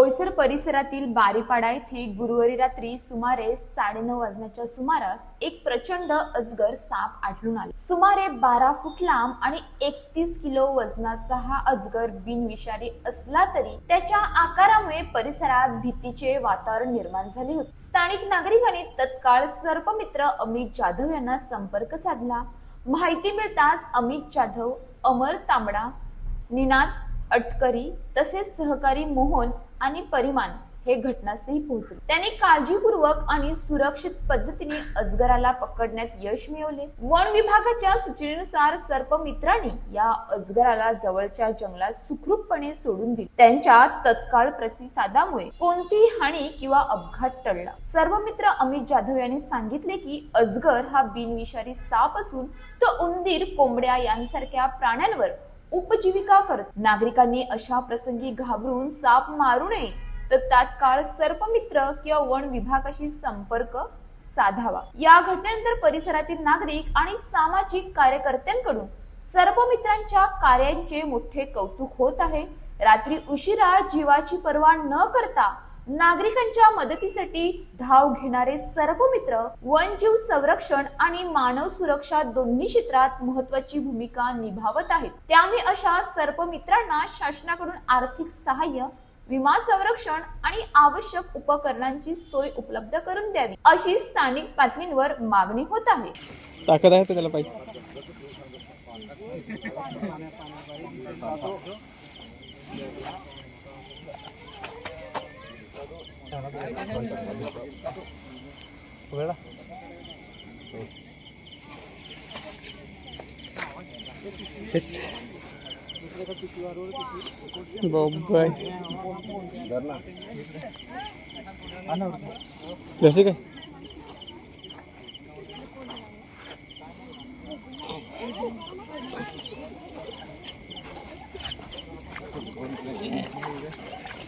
बोईसर परिसरातील बारीपाडा येथे गुरुवारी रात्री सुमारे साडेनऊ वाजण्याच्या सुमारास एक प्रचंड अजगर साप आढळून आला. सुमारे बारा फूट लांब आणि एकतीस किलो वजनाचा हा अजगर बिनविषारी असला तरी त्याच्या आकारामुळे परिसरात भीतीचे वातावरण निर्माण झाले होते. स्थानिक नागरिकांनी तत्काळ सर्पमित्र अमित जाधव यांना संपर्क साधला. माहिती मिळताच अमित जाधव अमर तांबडा निनाद अटकरी तसेच सहकारी मोहन आणि परिमाण हे घटनास्थळी पोहोचले. त्यांनी काळजीपूर्वक आणि सुरक्षित पद्धतीने अजगराला पकडण्यात यश मिळवले. वन विभागाच्या सूचनेनुसार सर्पमित्रांनी या अजगराला जवळच्या जंगलात सुखरूपपणे सोडून दिले. त्यांच्या तत्काळ प्रतिसादामुळे कोणतीही हानी किंवा अपघात टळला. सर्वमित्र अमित जाधव यांनी सांगितले की अजगर हा बिनविषारी साप असून तो उंदीर कोंबड्या यांसारख्या प्राण्यांवर उपजीविका करत नागरिकांनी अशा प्रसंगी घाबरून साप मारू नये तर तात्काळ सर्पमित्र किंवा वन विभागाशी संपर्क साधावा. या घटनेनंतर परिसरातील नागरिक आणि सामाजिक कार्यकर्त्यांकडून सर्पमित्रांच्या कार्यांचे मोठे कौतुक होत आहे. रात्री उशिरा जीवाची पर्वा न करता नागरिकांच्या मदतीसाठी धाव घेणारे सर्पमित्र वनजीव संरक्षण आणि मानव सुरक्षा दोन्ही क्षेत्रात महत्वाची भूमिका निभावत आहेत. त्यामुळे अशा सर्पमित्रांना शासनाकडून आर्थिक सहाय्य विमा संरक्षण आणि आवश्यक उपकरणांची सोय उपलब्ध करून द्यावी अशी स्थानिक पातळीवर मागणी होत आहे. ताकद आहे त्याला पाहिजे? बाय. जसे काय?